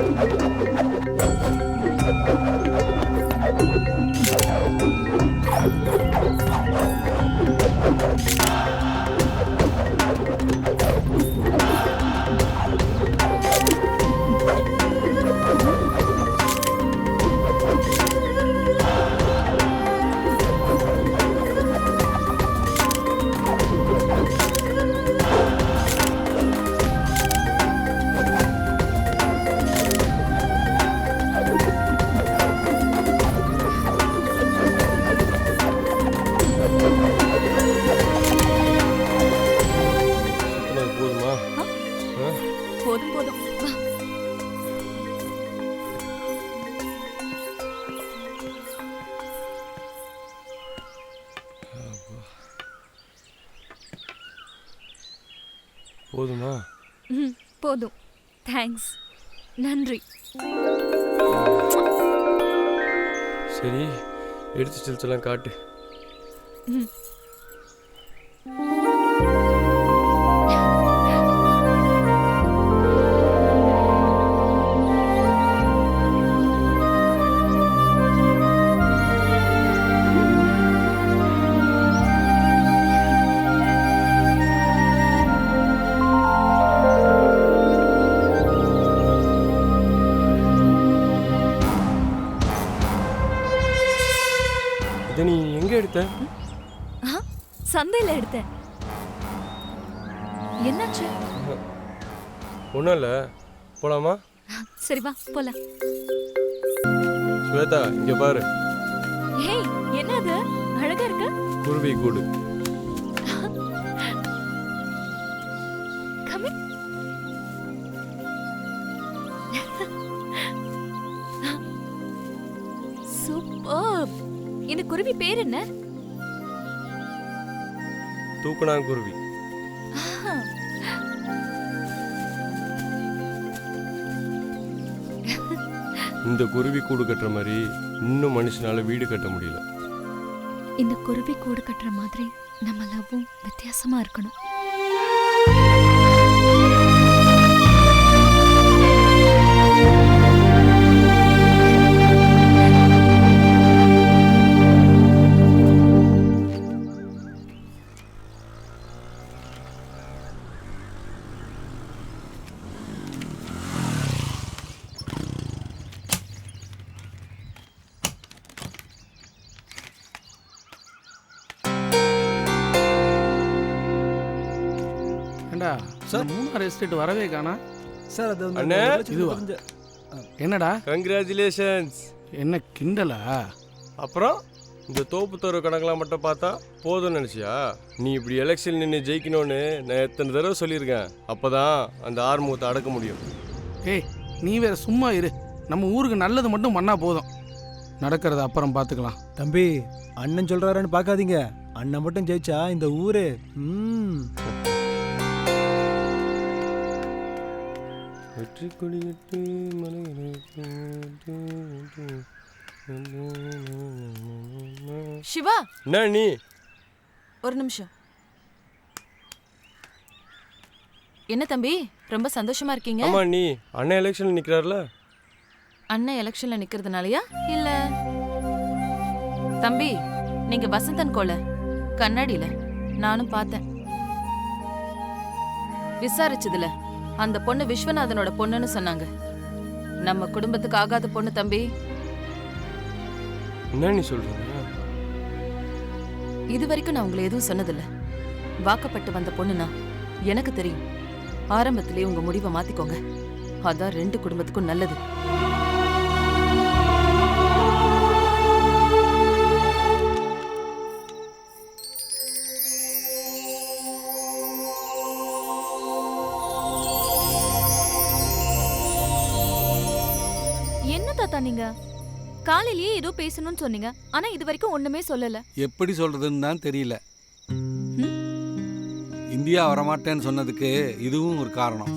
Oh, my God. போதுமா? ம் போதும். தேங்க்ஸ் நன்றி. சரி எடுத்து செலுத்தலாம் காட்டு. ம் சந்தையில் எடுத்தேன். என்னாச்சு? ஒன்றும் இல்லை. போலாமா? சரி வா போலாம். ஸ்வேதா இங்க பாரு. ஹேய் என்னது? அழகா இருக்கு? குருவி கூடு. சூப்பர் இந்த குருவி பேர் என்ன? தூக்கணாங்குருவி குருவி இந்த குருவி கூடு கட்டுற மாதிரி இன்னும் மனுஷனால வீடு கட்ட முடியல. இந்த குருவி கூடு கட்டுற மாதிரி நம்ம லவ்வும் வித்தியாசமா இருக்கணும். சார் மூணார் எஸ்டேட் வரவே காணா. சார் அது வந்து அண்ணே? ஒரு லட்சத்தி இதுவா? பதினஞ்சு- என்னடா? கங்க்ராச்சுலேஷன்ஸ் என்ன கிண்டலா? அப்புறம் இந்த தோப்பு தோறு கணக்கெல்லாம் மட்டும் பார்த்தா போதும்னு நினச்சியா? நீ இப்படி எலெக்ஷன் நின்று ஜெயிக்கணும்னு நான் எத்தனை தடவை சொல்லியிருக்கேன். அப்பதான் அந்த ஆறுமுகத்தை அடக்க முடியும். ஏய் நீ வேற சும்மா இரு. நம்ம ஊருக்கு நல்லது மட்டும் பண்ணா போதும். நடக்கிறத அப்புறம் பார்த்துக்கலாம் தம்பி அண்ணன் சொல்றாருன்னு பார்க்காதீங்க. அண்ணன் மட்டும் ஜெயிச்சா இந்த ஊரு ம். வெற்றி கொடியிட்டு சிவா! என்ன நீ? ஒரு நிமிஷம். என்ன தம்பி? ரொம்ப சந்தோஷமா இருக்கீங்க? ஆமா நீ அண்ணன் எலெக்ஷன்ல நிக்கிறாருல? அண்ணன் எலெக்ஷன்ல நிக்கிறதுனாலயா? இல்ல. தம்பி நீங்க வசந்தன் கோல. கண்ணாடியில. நானும் பார்த்தேன். விசாரிச்சதுல. அந்த பொண்ணு விஸ்வநாதனோட பொண்ணுன்னு சொன்னாங்க. நம்ம குடும்பத்துக்கு ஆகாத பொண்ணு தம்பி. என்ன நீ சொல்றீங்க? இது வரைக்கும் நான் உங்களை எதுவும் சொன்னதில்ல. வாக்கப்பட்டு வந்த பொண்ணுனா எனக்கு தெரியும். ஆரம்பத்திலே உங்க முடிவை மாத்திக்கோங்க. அதான் ரெண்டு குடும்பத்துக்கும் நல்லது. நீங்க? காலையிலேயே ஏதோ பேசணும்னு சொன்னீங்க. ஆனா இது வரைக்கும் ஒண்ணுமே சொல்லல. எப்படி சொல்றதுன்னு தான் தெரியல? இந்தியா வரமாட்டேன்னு சொன்னதுக்கு இதுவும் ஒரு காரணம்.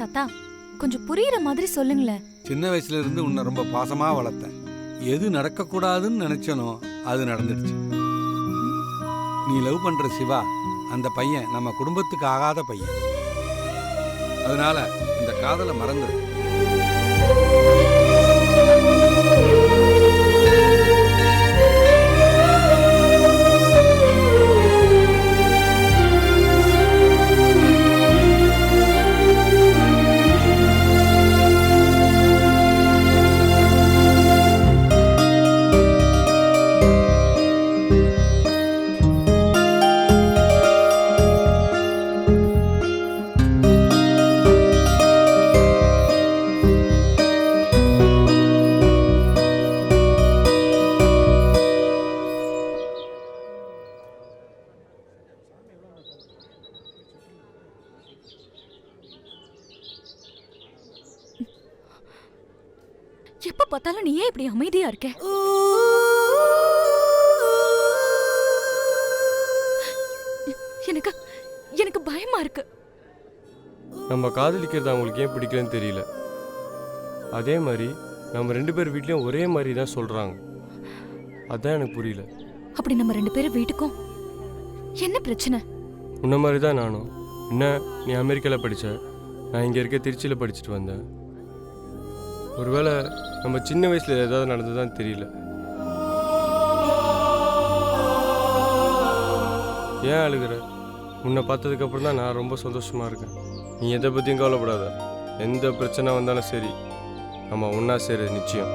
தாத்தா கொஞ்சம் புரியுற மாதிரி சொல்லுங்களேன். சின்ன வயசுல இருந்து உன்னை ரொம்ப பாசமா வளர்த்தேன். எது நடக்கக்கூடாதுன்னு நினைச்சனோ அது நடந்துடுச்சு. நீ லவ் பண்ற சிவா அந்த பையன் நம்ம குடும்பத்துக்கு ஆகாத பையன். அதனால இந்த காதலை மறந்துடு Música பார்த்தாலும் நீ ஏன் இப்படி அமைதியா இருக்க? எனக்கு எனக்கு பயமா இருக்கு. நம்ம காதலிக்கிறது அவங்களுக்கு ஏன் பிடிக்கலன்னு தெரியல. அதே மாதிரி நம்ம ரெண்டு பேர் வீட்லேயும் ஒரே மாதிரி தான் சொல்கிறாங்க அதான் எனக்கு புரியல. அப்படி நம்ம ரெண்டு பேரும் வீட்டுக்கும் என்ன பிரச்சனை? உன்ன மாதிரி தான் நானும். என்ன நீ அமெரிக்காவில் படித்த நான் இங்கே இருக்க திருச்சியில் படிச்சுட்டு வந்தேன். ஒருவேளை நம்ம சின்ன வயசில் ஏதாவது நடந்ததுதான் தெரியல. ஏன் அழுகிற? உன்னை பார்த்ததுக்கப்புறம் தான் நான் ரொம்ப சந்தோஷமாக இருக்கேன். நீ எதை பற்றியும் கவலைப்படாத. எந்த பிரச்சனை வந்தாலும் சரி நம்ம ஒன்றா சேர நிச்சயம்.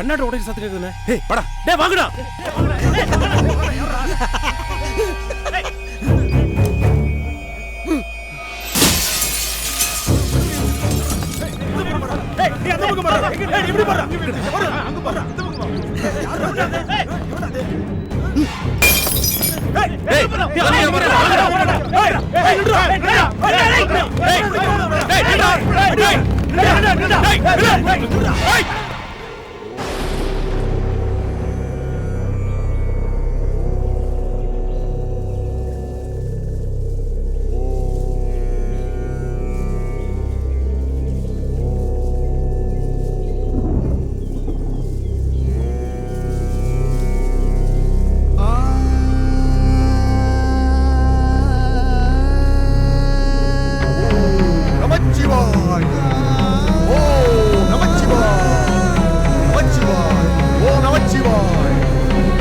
கண்ணாடி உடைஞ்ச சத்தம் கேக்குதுண்ணே ஏய் படா டேய் வாங்கடா நமச்சிவாய்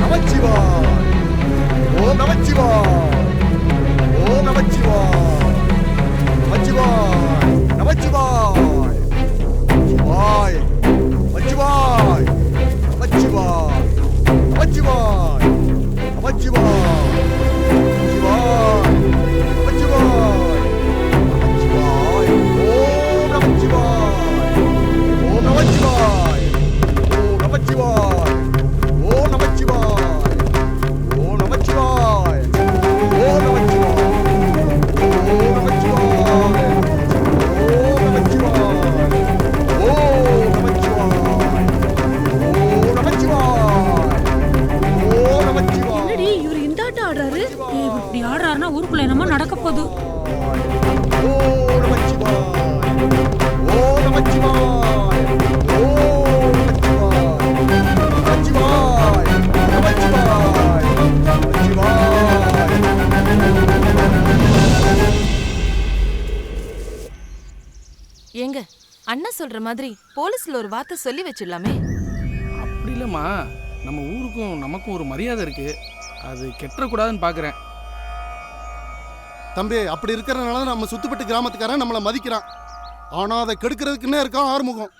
நமச்சிவாய். ஓ நமச்சிவாய். ஓ நமச்சிவாய். நமச்சிவாய். நமச்சிவாய். சிவாய் நமச்சிவாய். நமச்சிவாய். நமச்சிவாய். நமச்சிவாய் சிவாய் நமச்சிவாய். சொல்ற மாதிரி போலீஸ்ல ஒரு வார்த்தை சொல்லி வச்சிடலாமே. அப்படி இல்லைம்மா. நம்ம ஊருக்கும் நமக்கும் ஒரு மரியாதை இருக்கு. அது கெட்டக்கூடாதுன்னு பார்க்குறேன் தம்பி அப்படி இருக்கிறனால தான் நம்ம சுத்துப்பட்டு கிராமத்துக்காரன் நம்மளை மதிக்கிறான். ஆனா அதை கெடுக்கிறதுக்குன்னே இருக்கான் ஆறுமுகம்.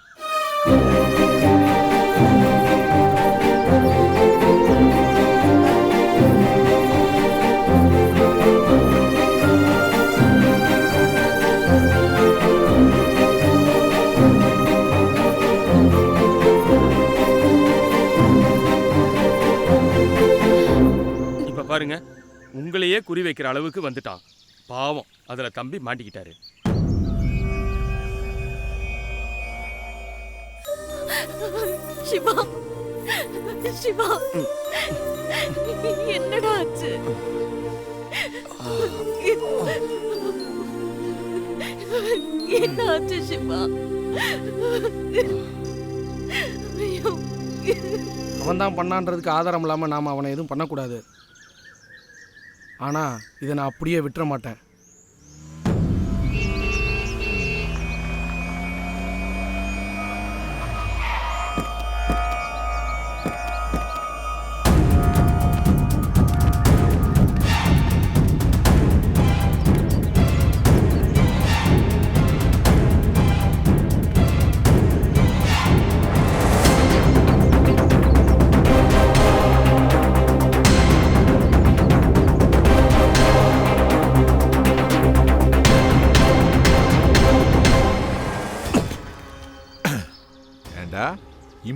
பாருங்க உங்களையே குறி வைக்கிற அளவுக்கு வந்துட்டான். பாவம் அதுல தம்பி மாட்டிக்கிட்டாரு. சிவா சிவா என்னடா ஆச்சு? என்ன ஆச்சு சிவா? அவன் தான் பண்ணான்றதுக்கு ஆதாரம் இல்லாமல் நாம் அவனை எதுவும் பண்ணக்கூடாது. ஆனால் இதை நான் அப்படியே விட்டுற மாட்டேன்.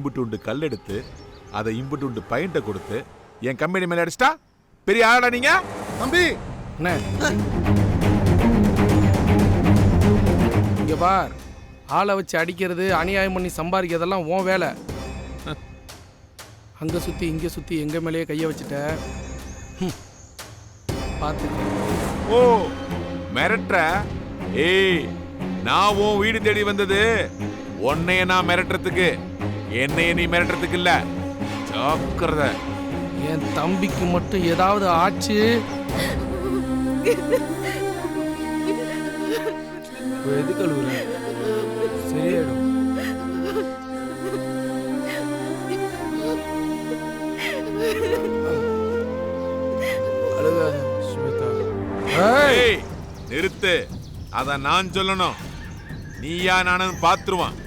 இம்புட்டுண்டு கல் எடுத்து அதை இம்புட்டுண்டு பையன்ட்ட கொடுத்து என் கம்பெனி மேல அடிச்சிட்டா? பெரிய ஆளா நீங்க? தம்பி! என்ன இங்கே பார். ஆளை வச்சு அடிக்கிறது அநியாயம் பண்ணி சம்பாதிக்கிறதெல்லாம் உன் வேலை. அங்கே சுற்றி இங்கே சுற்றி எங்கள் மேலேயே கையை வச்சுட்ட. ஹம். பார்த்துக்க. ஓ மிரட்டுற? ஏய் நான் உன் வீடு தேடி வந்தது. உன்னைய நான் மிரட்டுறதுக்கு. என்னைய நீ மிரட்டுறதுக்கு இல்ல ஜாக்கிரதை. என் தம்பிக்கு மட்டும் ஏதாவது ஆச்சு? எது கழுவுற சரியாயிடும். அழுகாத ஸ்வேதா ஏய்! நிறுத்து. அத நான் சொல்லணும். நீயா நானும் பாத்துருவான்.